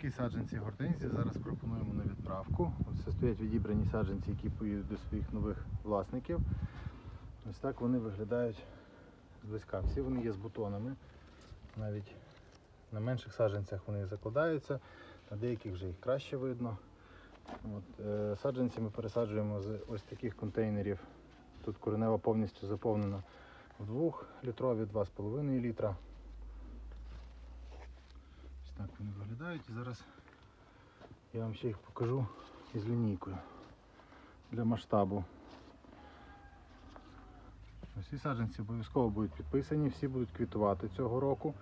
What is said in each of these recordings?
такі саджанці гортензії зараз пропонуємо на відправку. Ось стоять відібрані саджанці, які поїдуть до своїх нових власників. Ось так вони виглядають зблизька. Всі вони є з бутонами. Навіть на менших саджанцях вони закладаються, на деяких вже їх краще видно. От, е, саджанці ми пересаджуємо з ось таких контейнерів. Тут коренева повністю заповнена в 2-літрові, 2,5 літра. Так вони виглядають. І зараз я вам ще їх покажу із лінійкою для масштабу. Ці саджанці обов'язково будуть підписані, всі будуть квітувати цього року.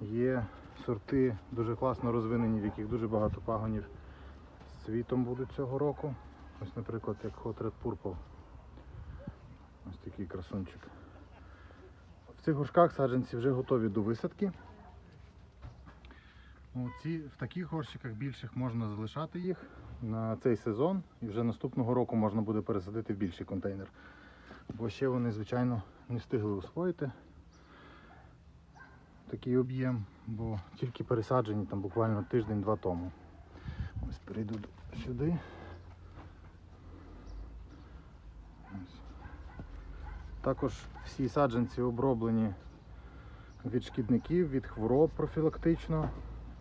Є сорти дуже класно розвинені, в яких дуже багато пагонів з цвітом будуть цього року. Ось, наприклад, як Hot Red Purple. Ось такий красунчик. В цих горшках саджанці вже готові до висадки. Ну, ці, в таких горщиках більших можна залишати їх на цей сезон і вже наступного року можна буде пересадити в більший контейнер. Бо ще вони, звичайно, не встигли освоїти такий об'єм, бо тільки пересаджені там буквально тиждень-два тому. Ось перейду сюди. Також всі саджанці оброблені від шкідників, від хвороб профілактично,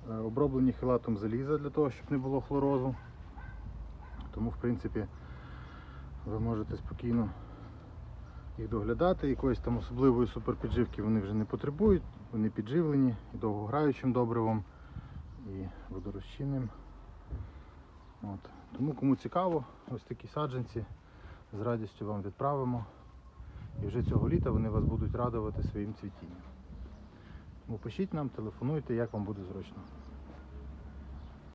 оброблені хилатом заліза для того, щоб не було хлорозу. Тому, в принципі, ви можете спокійно їх доглядати. Якоїсь там особливої суперпідживки вони вже не потребують, вони підживлені і довгограючим добривом, і водорозчинним. От. Тому кому цікаво, ось такі саджанці з радістю вам відправимо. І вже цього літа вони вас будуть радувати своїм цвітінням. Тому пишіть нам, телефонуйте, як вам буде зручно.